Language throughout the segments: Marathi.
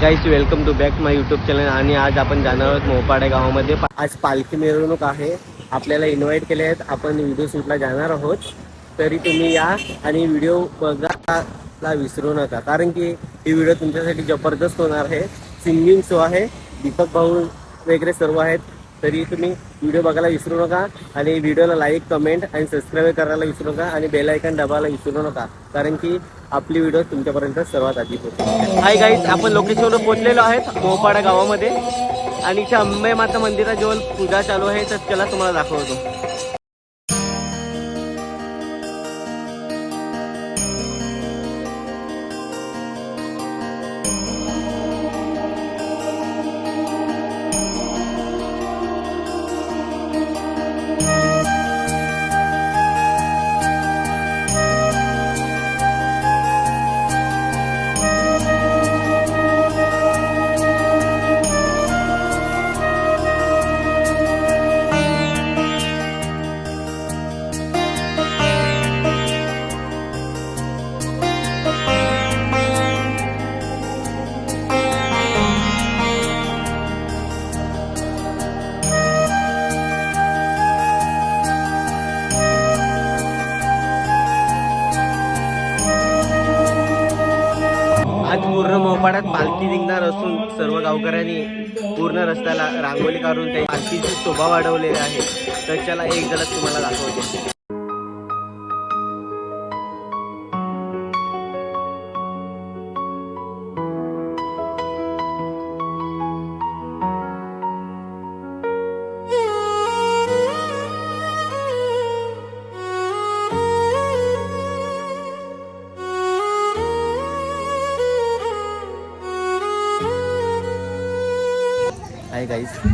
Guys welcome to back my YouTube channel आणि आज आपण जाणार आहोत मोपाडे गावामध्ये. आज पालखी मिरवणूक आहे. आपल्याला इन्व्हाइट केले आहेत. आपण व्हिडिओ शूटला जाणार आहोत. तरी तुम्ही या आणि व्हिडिओ बघायला विसरू नका. कारण की ही व्हिडिओ तुमच्यासाठी जबरदस्त होणार आहे. सिंगिंग शो आहे. दीपक भाऊ वगैरे सर्व आहेत. तरी तुम्ही व्हिडिओ बघायला विसरू नका. आणि व्हिडिओला लाईक कमेंट आणि सबस्क्राईब करायला विसरू नका. आणि बेलायकन दबायला विसरू नका. कारण की आपली व्हिडिओ तुमच्यापर्यंत सर्वात आधी पोहोचते हाय गाईज आपण लोकेशनवर पोहोचलेलो आहेत गोपाडा गावामध्ये. आणि इथे अंबे माता मंदिराजवळ पूजा चालू आहे तर त्याला तुम्हाला दाखवतो. आरती निघणार असून सर्व गावकऱ्यांनी पूर्ण रस्त्याला रांगोळी काढून त्या आरतीची शोभा वाढवलेली आहे. तर चला एक झलक तुम्हाला दाखवते.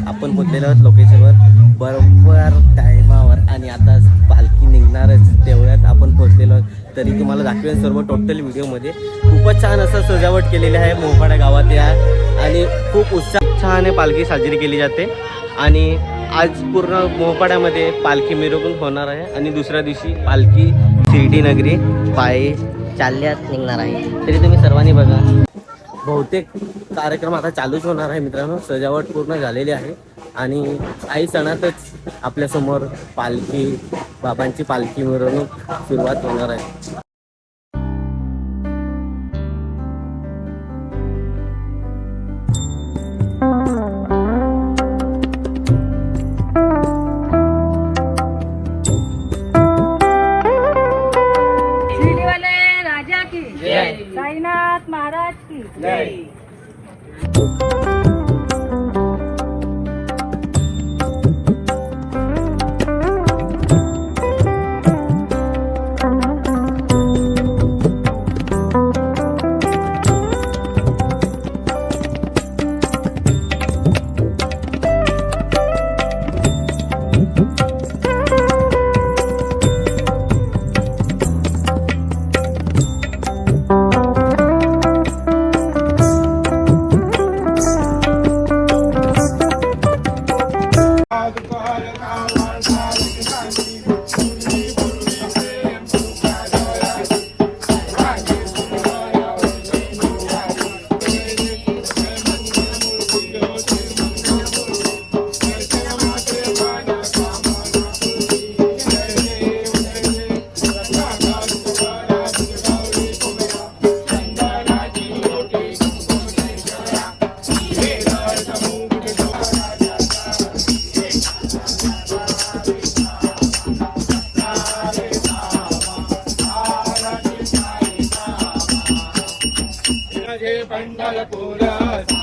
आपण पोचलेलो आहोत लोकेशनवर. बरोबर टायमावर. आणि आता पालखी निघणारच. तेवढ्यात आपण पोचलेलो आहोत. तरी तुम्हाला दाखवेन सर्व टोटल व्हिडिओमध्ये. खूपच छान असं सजावट केलेली आहे मोपाडा गावात या. आणि खूप उत्साह छान पालखी साजरी केली जाते. आणि आज पूर्ण मोहपाड्यामध्ये पालखी मिरवणूक होणार आहे. आणि दुसऱ्या दिवशी पालखी शिर्डी नगरी पायी चालल्यात निघणार आहे. तरी तुम्ही सर्वांनी बघा. बहुतेक कार्यक्रम आता चालूच होणार आहे मित्रांनो. सजावट पूर्ण झालेली आहे. आणि काही सणातच आपल्यासमोर पालखी बाबांची पालखी मिरवणूक सुरुवात होणार आहे. Maracujá.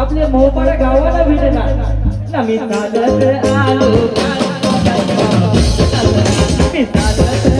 अपने मुंह पर गावा ना भिड़े ना ना मिता दस आलो मिता दस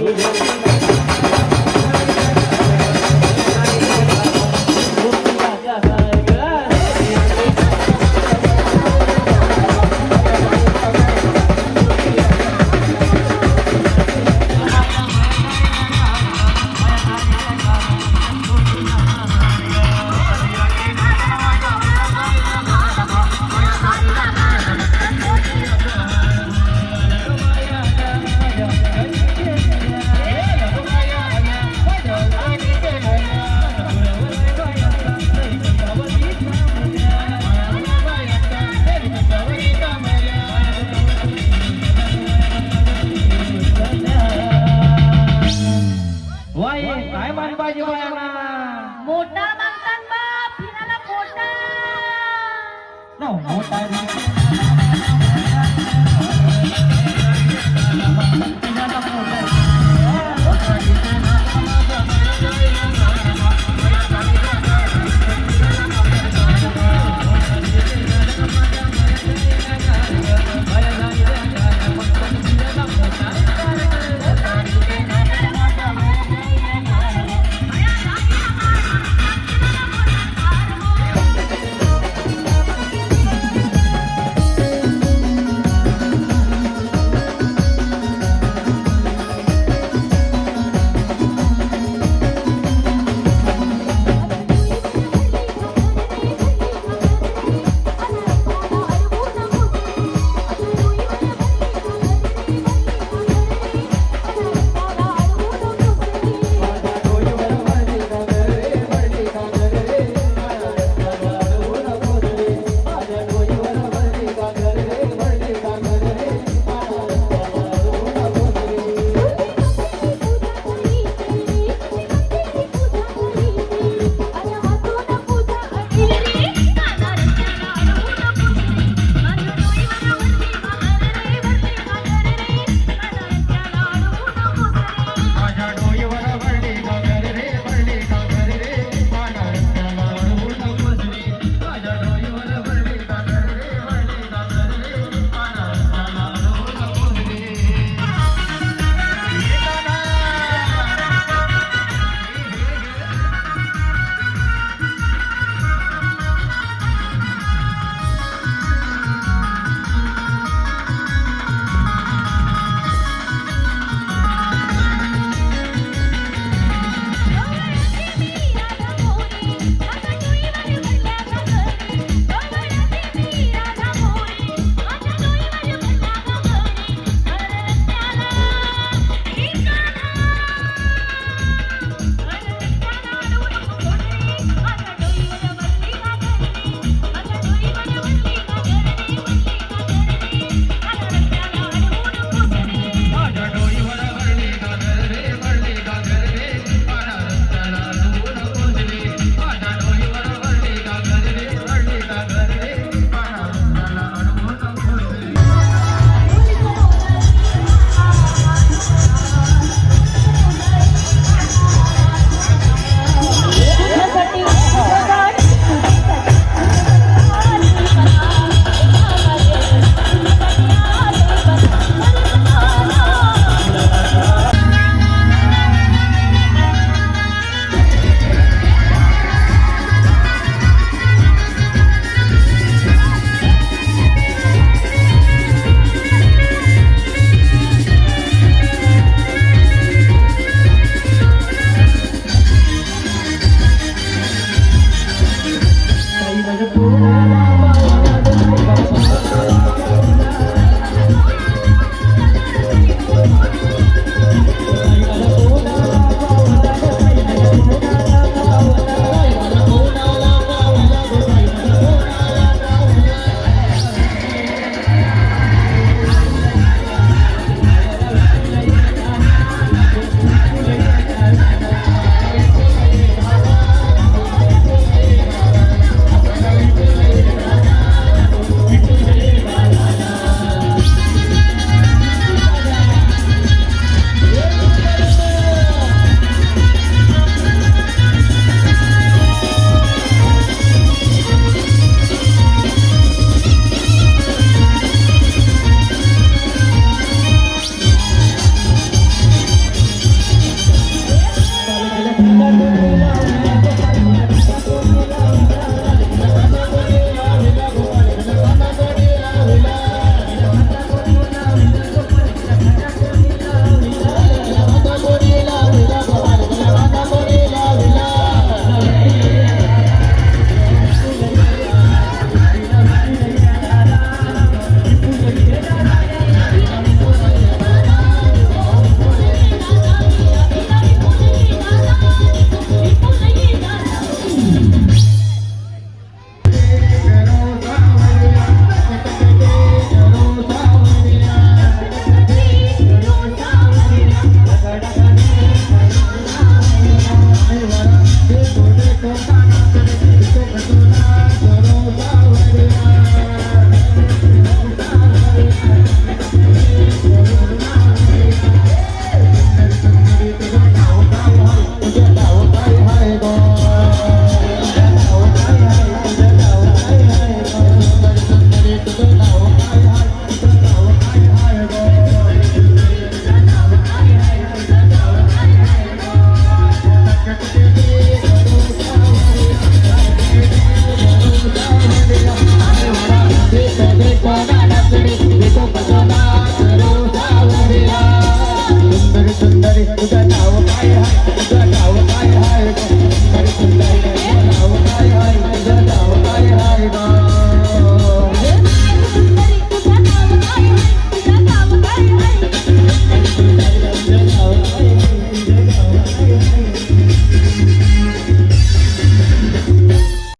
Obrigado.